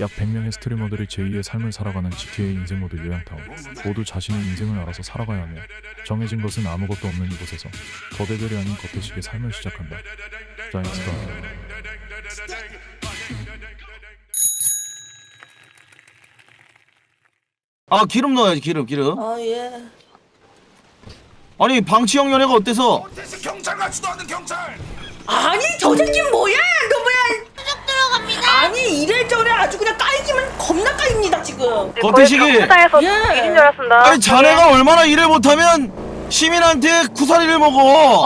약 100명의 스트리머들이 제2의 삶을 살아가는 GTA 인생 모드 요양타운. 모두 자신의 인생을 알아서 살아가야 하며 정해진 것은 아무것도 없는 이곳에서 거대별이 아닌 겉에식의 삶을 시작한다. 자이언스가 아 기름 넣어야지 기름 기름 아 예. 아니 방치형 연애가 어때서 경찰 같지도 않은 경찰 아니 저 새끼 뭐야? 너. 아니 이래저래 아주 그냥 까이기만 겁나 까입니다 지금. 겉에식이 당에서 예. 일인 줄 알았습니다. 아니 자네가 얼마나 일을 못하면 시민한테 구사리를 먹어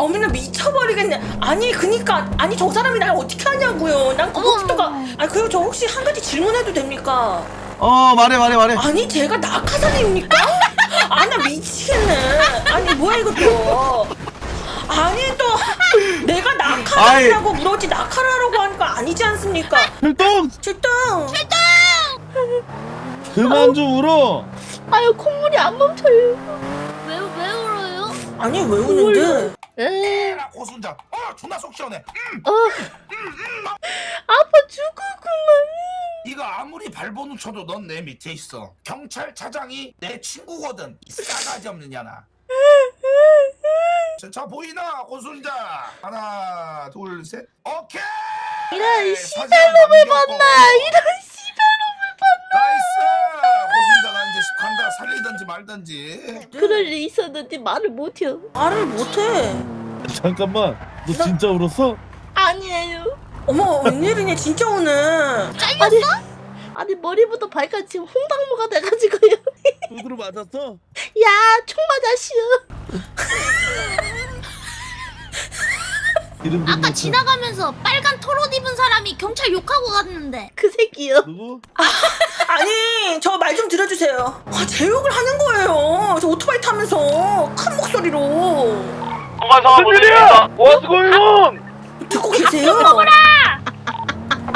어머나 미쳐버리겠네. 아니 그니까 아니 저 사람이 날 어떻게 하냐고요. 난 그것부터가. 아니 그리고 저 혹시 한 가지 질문해도 됩니까? 어 말해 말해 말해 아니 제가 낙하산입니까? 아나 미치겠네. 아니 뭐야 이것도. 아니 또 내가 낙하산이라고 물었지. 낙하라고 하니까 아니지 않습니까? 필동! 출동. 그만 좀 울어. 아유 콧물이 안 멈춰요. 왜, 왜 울어요? 아니 왜 우는데? 에, 나 고순자. 어 존나 속 시원해. 음, 어. 아파 죽었구만. 이거 아무리 발버둥 쳐도 넌 내 밑에 있어. 경찰차장이 내 친구거든. 이 싸가지 없는 년아 자, 자 보이나 고순자 하나 둘셋 오케이 이런 남겼고. 봤나? 이런 씨발놈을 나이스 고순자 나 이제 간다 살리든지 말든지 그럴 일 있었는데 말을 못해요. 말을 못해. 잠깐만 너 진짜 울었어? 아니에요. 어머 웬일이냐 진짜 오늘. 아니, 아니 머리부터 발까지 지금 홍당무가 돼가지고요. 두드러 맞았어? 야, 총 맞았시오. 이름 아까 지나가면서 빨간 털옷 입은 사람이 경찰 욕하고 갔는데 그 새끼요. 누구? 아니 저 말 좀 들어주세요. 아, 제 욕을 하는 거예요. 저 오토바이 타면서 큰 목소리로 무슨 일이야? What's going on? 듣고 계세요?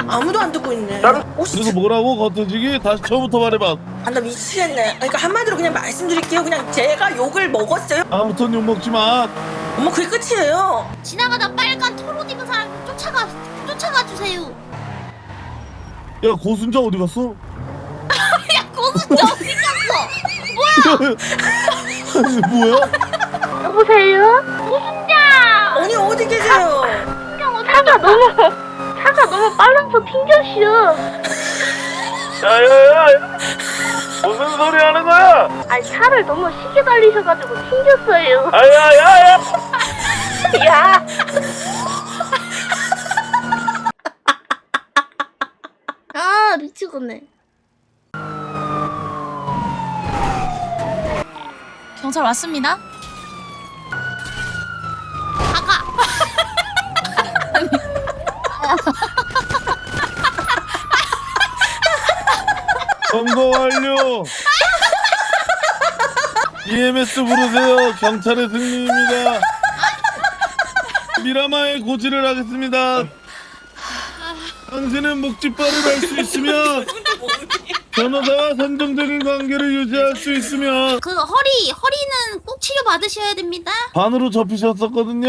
아무도 안 듣고 있네. 그래서 뭐라고 겉어지기? 다시 처음부터 말해봐 아, 나 미치겠네. 그러니까 한마디로 그냥 말씀드릴게요. 그냥 제가 욕을 먹었어요. 아무튼 욕 먹지 마 어머 그게 끝이에요. 지나가다 빨간 털옷 입은 사람 쫓아가 쫓아가 주세요. 야 고순자 어디 갔어? 야 고순자 어디 갔어? 아니 뭐야? 여보세요? 고순자. 언니 어디 계세요? 차가 너무 차가 너무 빨라서 튕겼시오. 야야야 무슨 소리 하는 거야? 아니 차를 너무 시게 달리셔가지고 튕겼어요. 아야야야 야. 아 미치겠네. 경찰 왔습니다. 가가. 검거 완료. EMS 부르세요. 경찰의 승리입니다. 미라마의 고지를 하겠습니다. 당신은 목짓발을 할 수 있으면 변호사와 선정적인 관계를 유지할 수 있으면 그 허리 허리는 꼭 치료 받으셔야 됩니다. 반으로 접히셨었거든요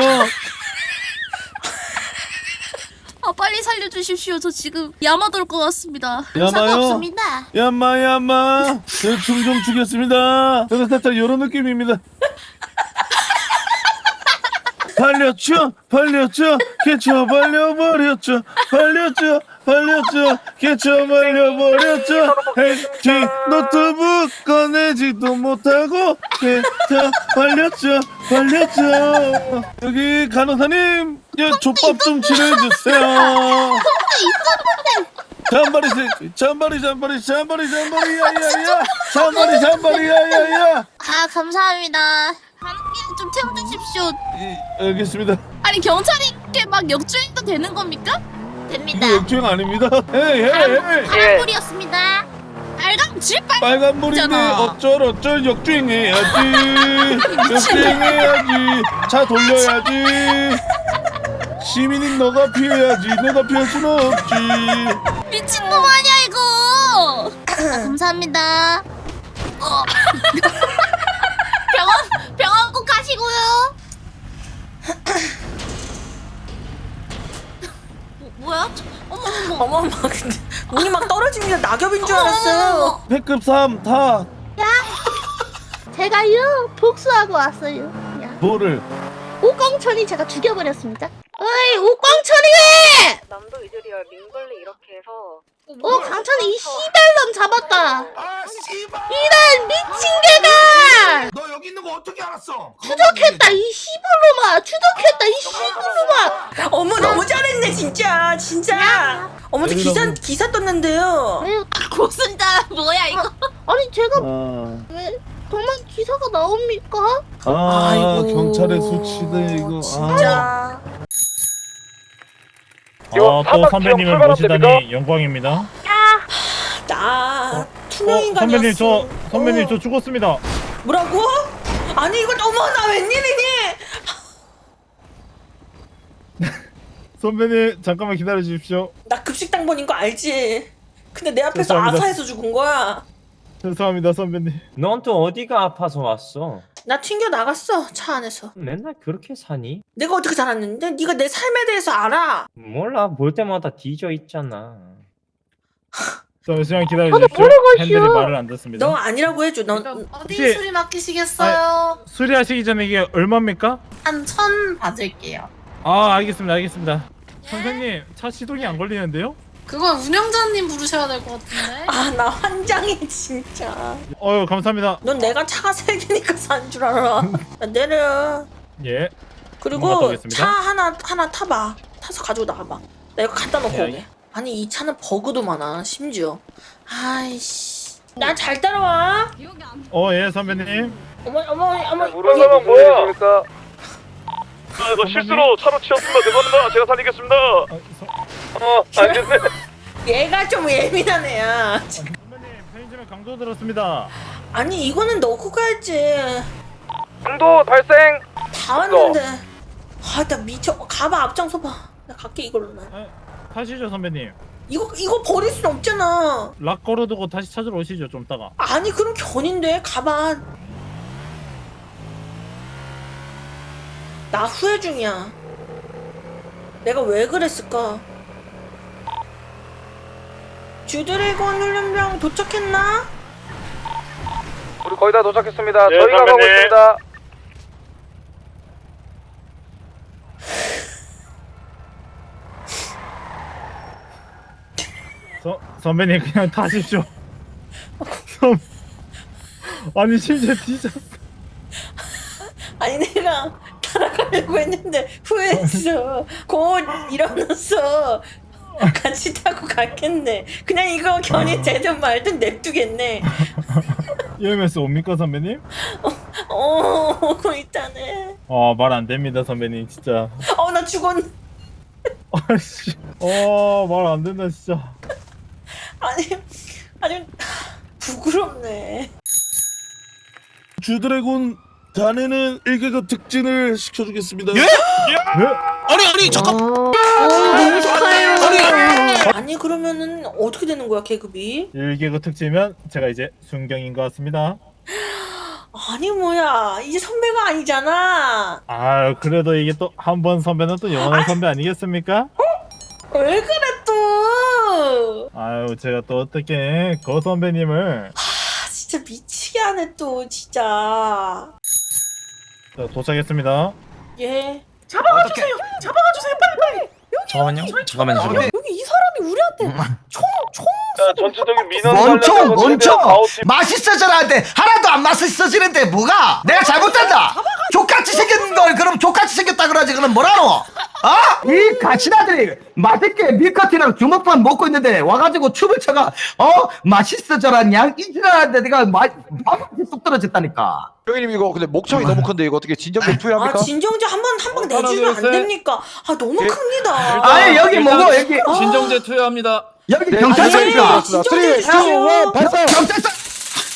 아 살려주십시오. 저 지금 야마 돌 것 같습니다. 야마요? 상관없습니다. 야마 야마. 대충 좀 주겠습니다. 저는 살짝 이런 느낌입니다. 팔렸죠? 팔렸죠? 개쳐 발려버렸죠? 팔렸죠? 팔렸죠? 개쳐 발려버렸죠? 해치 노트북 꺼내지도 못하고 개쳐 발렸죠? 발렸죠? 여기 간호사님 예, 족밥 좀 치료해주세요 잔바리 잔바리 잔바리 잔바리 잔바리 야 야 야 잔바리 잔바리 야 야 야 아 감사합니다. 함께 좀 태워주십시오. 예, 알겠습니다 아니 경찰이 이렇게 막 역주행도 되는 겁니까? 됩니다. 이거 역주행 아닙니다 헤이 헤이 헤이 파란불이었습니다. 빨강 질빨. 빨간불인데 있잖아. 어쩔 어쩔 역주행해야지 역주행해야지 차 돌려야지 시민인 너가 피해야지 내가 피할 수는 없지 미친놈 아니야 이거. 아, 감사합니다. 어. 병원 병원 꼭 가시고요. 뭐, 뭐야? 어머 어머. 어머 막 눈이 막 떨어지니까 낙엽인 줄 알았어요. 패급 3 타. 제가요 복수하고 왔어요. 야, 뭐를? 오광천이 제가 죽여버렸습니다. 어이 오광천이! 남도 이들이야 민걸레 이렇게 해서 오 강천이 이 씨발놈 잡았다. 아 씨발 이런 미친 개가 너 여기 있는 거 어떻게 알았어 추적했다 이 씨발놈아 추적했다 이 씨발놈아. 어머 너무 잘했네 진짜 진짜. 어머 저 기사 기사 떴는데요. 아유 고순자 뭐야 이거? 아니 제가 아, 왜 정말 기사가 나옵니까? 아 아이고, 경찰의 수치네 이거. 아. 진짜. 어, 또 선배님을 모시다니 영광입니다. 나 투명 어, 인간이었어. 선배님 저 선배님 어. 저 죽었습니다. 뭐라고? 아니 이거 어머 나 웬일이니? 선배님 잠깐만 기다려 주십시오. 나 급식 당 번인 거 알지? 근데 내 앞에서 죄송합니다. 아사해서 죽은 거야. 죄송합니다 선배님. 넌 또 어디가 아파서 왔어? 나 튕겨 나갔어 차 안에서. 맨날 그렇게 사니? 내가 어떻게 살았는데? 네가 내 삶에 대해서 알아. 몰라 볼 때마다 뒤져 있잖아. 잠시만 기다려 주십시오. 뭐라고 팬들이 하시오? 말을 안 듣습니다. 너 아니라고 해줘. 넌 어디 혹시- 수리 맡기시겠어요? 수리하시기 전에 이게 얼마입니까? 한 천 받을게요. 아 알겠습니다 알겠습니다. 선생님 차 시동이 안 걸리는데요? 그건 운영자님 부르셔야 될 것 같은데. 아 나 환장해 진짜. 어유 감사합니다. 넌 내가 차가 세 개니까 산 줄 알아. 야, 내려. 예. 갔다 그리고 오겠습니다. 차 하나 하나 타봐. 타서 가지고 나가봐. 나 이거 갖다 놓고 예, 오게. 아니 이 차는 버그도 많아 심지어. 아이씨. 나 잘 따라와. 어예 선배님. 어머 어머 어머. 사람 뭐야? 아, 이거 실수로 차로 치였습니다. 죄송합니다. 제가 살리겠습니다. 어, 알겠네. 얘가 좀 예민한 애야. 선배님 편의점에 강도 들었습니다. 아니 이거는 넣고 가야지. 강도 발생. 다 왔는데. 아 나 미쳐. 가봐 앞장서 봐. 나 갈게 이걸로 나. 아, 타시죠 선배님. 이거 이거 버릴 순 없잖아. 락 걸어두고 다시 찾으러 오시죠 좀 따가. 아니 그럼 견인돼 가만 나 후회 중이야 내가 왜 그랬을까 주드래곤 훈련병 도착했나? 우리 거의 다 도착했습니다. 네, 저희가 가고 선배님. 있습니다. 서, 선배님 그냥 타십시오. 선, 아니 심지어 뒤졌어. 아니 내가 따라가려고 했는데 후회했어 곧 일어났어 같이 타고 갔겠네 그냥 이거 견인 되든 말든 냅두겠네 EMS 옵니까 선배님? 어 오고 있다네 어말 안 됩니다 선배님 진짜. 어 나 죽었네 아씨. 어말 안 된다 진짜. 아니 아니 부끄럽네 주드래곤 자네는 일개급 특진을 시켜주겠습니다. 예? 아니 아니 잠깐. 너무 축하해요. 아니 그러면은 어떻게 되는 거야 계급이? 일개그 특지면 제가 이제 순경인 것 같습니다. 아니 뭐야 이제 선배가 아니잖아 아 그래도 이게 또 한 번 선배는 또 영원한 선배 아니겠습니까? 왜 그래 또 아유 제가 또 어떻게 거 선배님을 아, 진짜 미치게 하네 또 진짜 자, 도착했습니다. 예 잡아가주세요. 잡아가주세요 빨리빨리 잠깐만요. 잠깐만요. 잠깐만요. 여기 이 사람이 우리한테 총총 자, 전체적인 민원 멈춰 멈춰 대한 가오팀 맛있어져라는데 하나도 안 맛있어지는데 뭐가 내가 잘못했다 족같이 생긴 걸 그럼 족같이 생겼다 그러지 그럼 뭐라노 어? 이 가시나들이 맛있게 밀커티랑 주먹밥 먹고 있는데 와가지고 춤을 춰가 어? 맛있어져라 양 이지라는데 내가 마, 밥이 뚝 떨어졌다니까 형님 이거 근데 목청이 너무 큰데 이거 어떻게 진정된 아 투여합니까? 진정제 한 번 한 방 내주면 안 됩니까 아 너무 예. 큽니다 아니 여기 뭐고 여기 아, 진정제 투여합니다. 여기 네, 경찰서니까 아니, 진정제 주세요 발사! 경찰서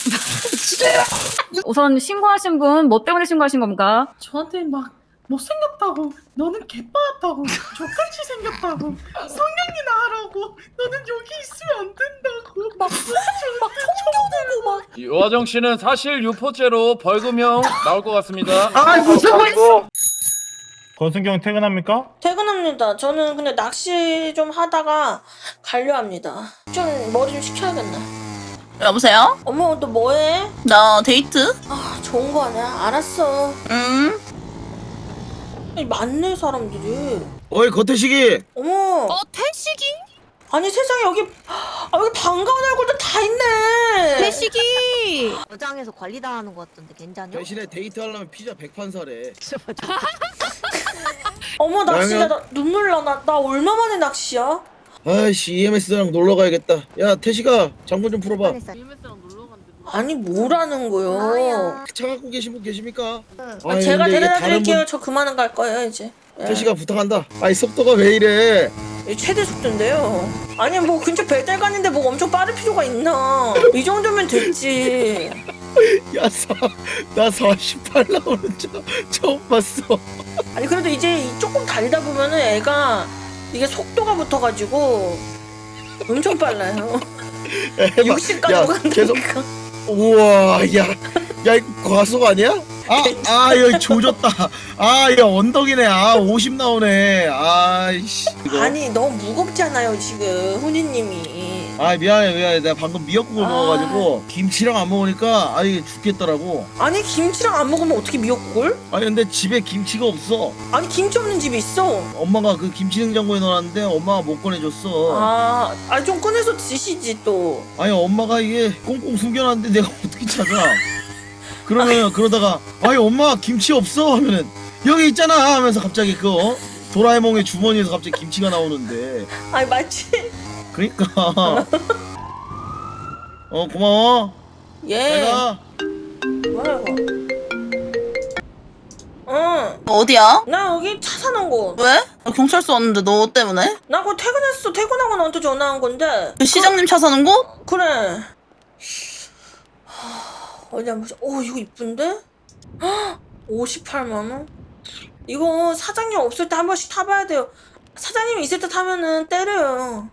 우선 신고하신 분 뭐 때문에 신고하신 겁니까? 저한테 막 못생겼다고 너는 개빠졌다고 족같이 생겼다고 성냥이나 하라고 너는 여기 있으면 안 된다고 막, 막 총겨대고 막 요화정 씨는 사실 유포죄로 벌금형 나올 것 같습니다. 아 무슨 말 그리고 권순경 퇴근합니까? 퇴근합니다. 저는 근데 낚시 좀 하다가 가려 합니다. 좀 머리 좀 식혀야겠네. 여보세요? 어머 너 뭐해? 나 데이트? 아 좋은 거 아니야? 알았어. 응? 아니, 많네 사람들이. 어이 거태식이 어머. 어 태식이? 아니 세상에 여기 아 여기 반가운 얼굴도 다 있네. 태식이 어장에서 관리당하는 것 같던데 괜찮냐? 대신에 데이트하려면 피자 100판 사래 어머 나 진짜 형? 나 눈물 나. 나, 나 얼마 만에 낚시야? 아이씨 EMS랑 놀러 가야겠다 야 태식아 장군 좀 풀어봐 아니 뭐라는 거요? 차 갖고 계신 분 계십니까? 아, 아니, 제가 근데 이게 데려다 다른 드릴게요. 분- 저 그만은 갈 거예요 이제. 예. 태식아 부탁한다 아이 속도가 왜 이래 이 최대 속도인데요. 아니 뭐 근처 배달 갔는데 뭐 엄청 빠를 필요가 있나? 이 정도면 됐지. 야나 48 나오는 차 처음 봤어 아니 그래도 이제 이 조금 달리다 보면은 애가 이게 속도가 붙어가지고 엄청 빨라요. 해봐. 60까지 야, 간다니까. 우와 야, 야 이거 과속 아니야? 아, 아, 여기 조졌다. 아, 야, 언덕이네. 아, 50 나오네. 아이씨. 이거. 아니 너무 무겁잖아요 지금 훈이님이. 아, 미안해, 미안해. 내가 방금 미역국을 아. 먹어가지고, 김치랑 안 먹으니까, 아, 이게 죽겠더라고. 아니 김치랑 안 먹으면 어떻게 미역국을? 아니, 근데 집에 김치가 없어. 아니 김치 없는 집이 있어. 엄마가 그 김치 냉장고에 넣어놨는데, 엄마가 못 꺼내줬어. 아, 아 좀 꺼내서 드시지 또. 아니, 엄마가 이게 꽁꽁 숨겨놨는데 내가 어떻게 찾아. 그러면, 그러다가, 아니, 엄마 김치 없어? 하면은, 여기 있잖아! 하면서 갑자기 그, 어? 도라에몽의 주머니에서 갑자기 김치가 나오는데. 아니 맞지? 그니까. 어, 고마워. 예. 내가. 뭐야 이거? 응. 어디야? 나 여기 차 사는 곳. 왜? 나 경찰서 왔는데 너 때문에? 나 그거 퇴근했어. 퇴근하고 너한테 전화한 건데. 그 시장님 차 사는 곳? 그래. 하, 어디 한번 보자. 오 이거 이쁜데? 58만 원? 이거 사장님 없을 때 한 번씩 타봐야 돼요. 사장님 있을 때 타면은 때려요.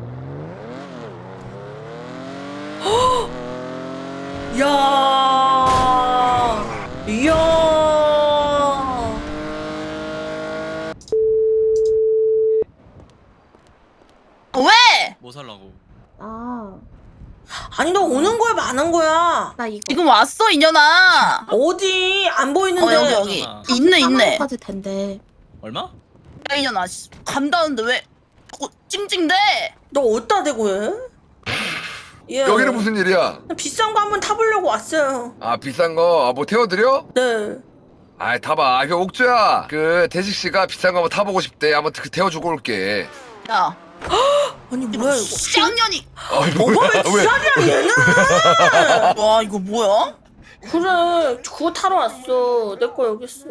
헉! 야, 이야. 왜? 뭐 살라고? 아, 아니 너 오는 거야 마는 거야? 나 이거 지금 왔어 이년아. 어디 안 보이는데? 어 여기 여기 하잖아. 있네 있네. 까지 된대. 얼마? 야 이년아 씨, 간다는데 왜 자꾸 찡찡대? 너 어디다 대고 해? 예. 여기는 무슨 일이야? 비싼 거 한번 타보려고 왔어요. 아 비싼 거아뭐 태워드려? 네. 아 타봐 그 옥주야 그 대식 씨가 비싼 거 한번 타보고 싶대 한번 그 태워주고 올게 야 아니 뭐야 이거? 쌍년이. 아 어머 왜 지랄이야 얘는? 와 이거 뭐야? 그래 그거 타러 왔어. 내 거 여기 있어.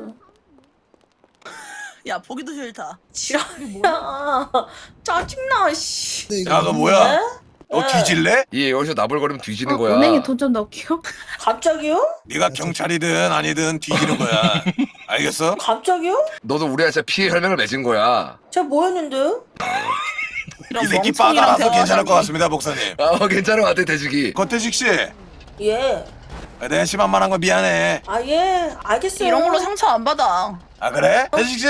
야 보기도 싫다. 지랄이야. 짜증나 씨. 야, 너 뭐야? 네? 너 네. 뒤질래? 얘 여기서 나불거리면 뒤지는 거야 은행에 돈 좀 넣게요. 갑자기요? 네가 경찰이든 아니든 뒤지는 거야. 알겠어? 갑자기요? 너도 우리한테 진짜 피해 혈맹을 맺은 거야 제가 뭐 했는데요? 이런 이 새끼 대화하자니. 괜찮을 것 같습니다, 목사님. 아 괜찮은 것 같아 대식이 권태식 씨, 예. 내가 심한만한 거 미안해. 아 예. 알겠어요. 이런 걸로 상처 안 받아. 아 그래? 태식 씨,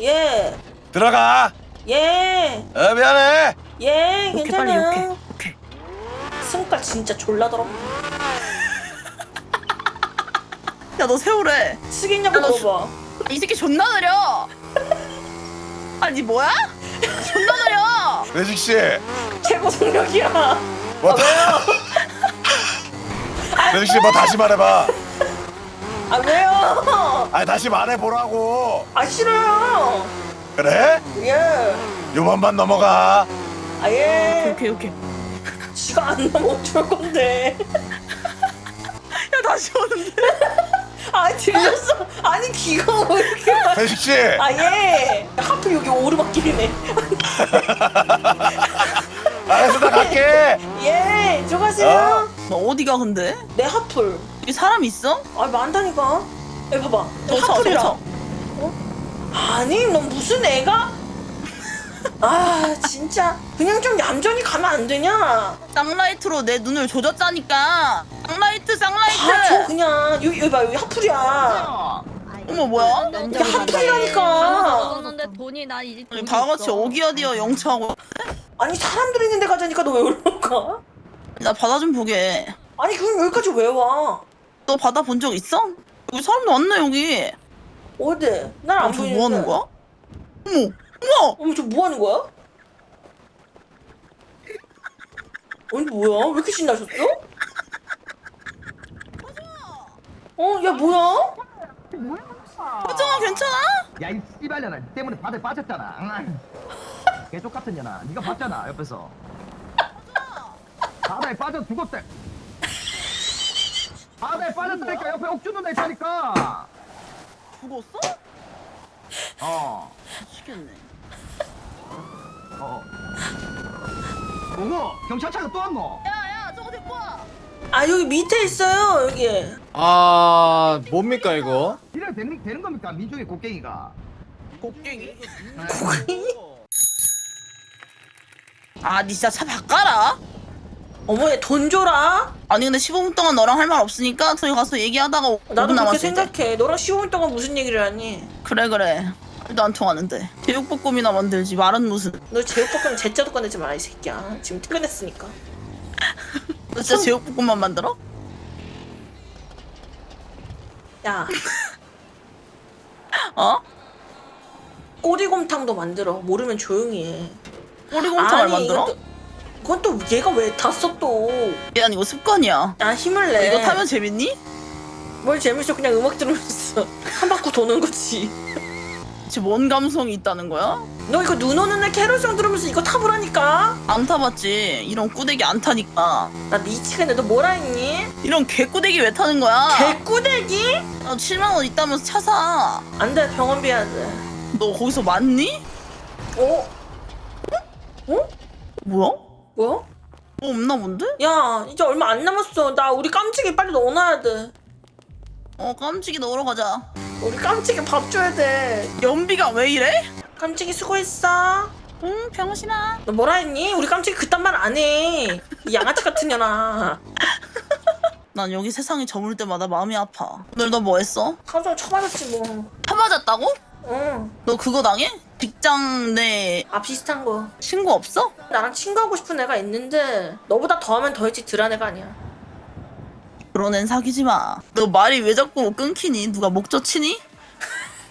예. 들어가. 예. 어 미안해. 예. 오케이, 괜찮아. 빨리 욕해. 오케이. 승깔 진짜 졸라더라. 야너 세우래. 야, 너 물어봐. 이 새끼 존나 느려. 아니 뭐야? 존나 느려. 태식 씨, 최고 성력이야. 뭐 다... 태식 씨뭐 다시 말해봐. 아 왜요? 아니 다시 말해보라고. 아 싫어요. 그래? 예. 요번만 넘어가. 아 예. 오케이 오케이. 지가 안 나면 어쩔 건데. 야 다시 오는데. 아 들렸어. 아니 귀가 왜 이렇게. 태식 씨, 아 예. 하필 여기 오르막길이네. 알았어 나 갈게. 예. 들어가세요. 너 어디가 근데? 내 하플. 여기 사람 있어? 아 많다니까. 야 봐봐. 내더 쳐, 하플이라. 더 아니 너 무슨 애가? 아 진짜 그냥 좀 얌전히 가면 안 되냐? 쌍라이트로 내 눈을 조졌다니까. 쌍라이트 쌍라이트. 봐줘 그냥 여기 여기 봐 여기 하플이야. 야, 아이, 어머 뭐야? 이게 핫플이라니까 먹었는데 돈이 나 이제 아니, 다 같이 어기어디어 영차하고 아니 사람들 있는 데 가자니까 너 왜 올라가? 나 바다 좀 보게. 아니 그럼 여기까지 왜 와? 너 바다 본 적 있어? 여기 사람도 왔네 여기. 어디? 날안 어, 저 보이는데 뭐 하는 거야? 어머, 어머. 어머 저 뭐 하는 거야? 아니 뭐야? 왜 이렇게 신나셨어? 어? 야 뭐야? 호정아 괜찮아? 야이 씨발년아 니 때문에 바다에 빠졌잖아 응. 개족 같은 년아 네가 봤잖아 옆에서 바다에 빠져 죽었대 바다에 빠졌다니까 옆에 옥주 누나 있다니까 죽었어? 어 미치겠네. 어. 뭐고? 경찰차가 또 왔노? 야야 저거 데리고 와. 아 여기 밑에 있어요 여기 아 뭡니까 이거? 이래 되는, 되는 겁니까? 민중의 곡괭이가 곡괭이? 아, 니 진짜 차 바꿔라. 어머 얘돈 줘라 아니 근데 15분 동안 너랑 할 말 없으니까 저기 가서 얘기하다가 5분 나도 그렇게 남았을 때. 생각해 너랑 15분 동안 무슨 얘기를 하니 그래 그래. 말도 안 통하는데. 제육볶음이나 만들지 말은 무슨. 너 제육볶음 제자도 꺼내지 마라 이 새끼야 지금 퇴근했으니까 너 진짜 제육볶음만 만들어? 야 어? 꼬리곰탕도 만들어 모르면 조용히 해 꼬리곰탕을 아니, 만들어? 이것도- 그건 또 얘가 왜 탔어 또 야 이거 습관이야. 야 힘을 내 이거 타면 재밌니? 뭘 재밌어 그냥 음악 들으면서 한 바퀴 도는 거지 지금 뭔 감성이 있다는 거야? 너 이거 눈 오는 날 캐롤송 들으면서 이거 타보라니까 안 타봤지. 이런 꾸대기 안 타니까. 나 미치겠네 너 뭐라 했니? 이런 개꾸대기 왜 타는 거야? 개꾸대기? 너 7만 원 있다면서 차 사. 안 돼 병원비 해야 돼 너 거기서 맞니? 어? 뭐야? 뭐야? 뭐 없나 본데? 야 이제 얼마 안 남았어 나 우리 깜찍이 빨리 넣어놔야 돼 어 깜찍이 넣으러 가자. 우리 깜찍이 밥 줘야 돼 연비가 왜 이래? 깜찍이 수고했어 응 병신아. 너 뭐라 했니? 우리 깜찍이 그딴 말 안해 양아치 같은 년아 난 여기 세상이 저물 때마다 마음이 아파. 오늘 너 뭐 했어? 하루 종일 쳐맞았지 뭐차 맞았다고? 응. 너 그거 당해? 직장 내 아 비슷한 거 친구 없어? 나랑 친구하고 싶은 애가 있는데 너보다 더하면 더했지 덜한 애가 아니야 그런 앤 사귀지 마. 너 말이 왜 자꾸 끊기니? 누가 목젖 치니?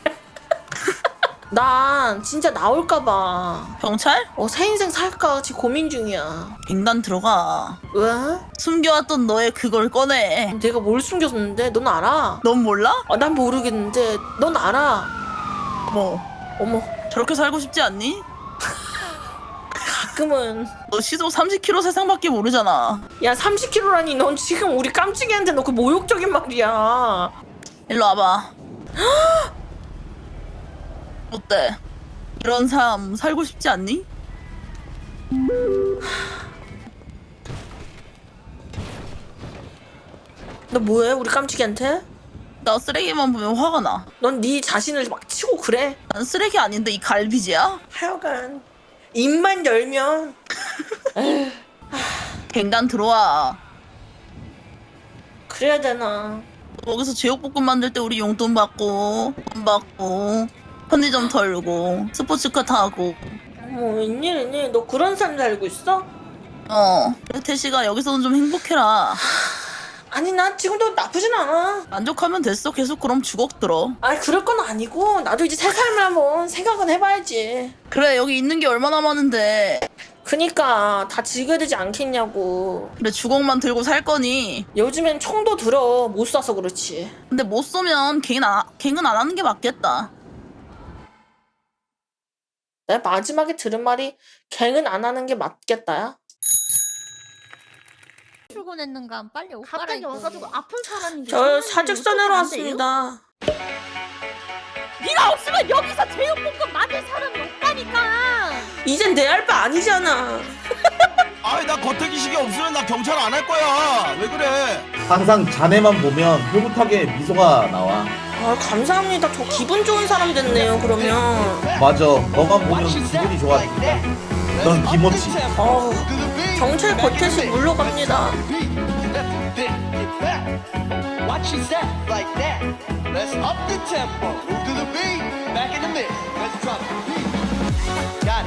난 진짜 나올까봐 경찰? 어 새 인생 살까 지금 고민 중이야 갱단 들어가. 왜? 숨겨왔던 너의 그걸 꺼내. 내가 뭘 숨겼는데 넌 알아? 넌 몰라? 아, 난 모르겠는데 넌 알아 뭐 어머 저렇게 살고 싶지 않니? 가끔은 너 시속 30km 세상밖에 모르잖아. 야 30kg라니 넌 지금 우리 깜찍이한테 너그 모욕적인 말이야 일로 와봐. 어때? 이런 삶 살고 싶지 않니? 너 뭐해 우리 깜찍이한테? 나 쓰레기만 보면 화가 나. 넌 네 자신을 막 치고 그래 난 쓰레기 아닌데 이 갈비지야? 하여간 입만 열면 갱단 들어와. 그래야 되나? 거기서 제육볶음 만들 때 우리 용돈 받고 돈 받고 편의점 털고 스포츠카 타고. 어머 웬일이니? 너 그런 삶 살고 있어? 어. 그래 태시가 여기서는 좀 행복해라 아니 나 지금도 나쁘진 않아. 만족하면 됐어. 계속 그럼 주걱 들어. 아니 그럴 건 아니고 나도 이제 새 삶을 한번 생각은 해봐야지. 그래 여기 있는 게 얼마나 많은데. 그니까 다 즐겨야 되지 않겠냐고. 그래 주걱만 들고 살 거니. 요즘엔 총도 들어. 못 쏴서 그렇지. 근데 못 쏘면 갱은 안, 갱은 안 하는 게 맞겠다. 내가 마지막에 들은 말이 갱은 안 하는 게 맞겠다야 출근했는가 빨리 옷 갑자기 갈아입고 와가지고 아픈 사람인데 저 사직서내러 왔습니다. 네가 없으면 여기서 제육볶음 만들 사람이 없다니까. 이젠 내 할 바 아니잖아. 아이 나 겉핥기식이 없으면 나 경찰 안 할 거야. 왜 그래? 항상 자네만 보면 흐뭇하게 미소가 나와. 아 감사합니다. 저 기분 좋은 사람 됐네요 그러면. 맞아. 너만 보면 기분이 좋아 넌 김어치. 어우 경찰 겉에서 물러갑니다.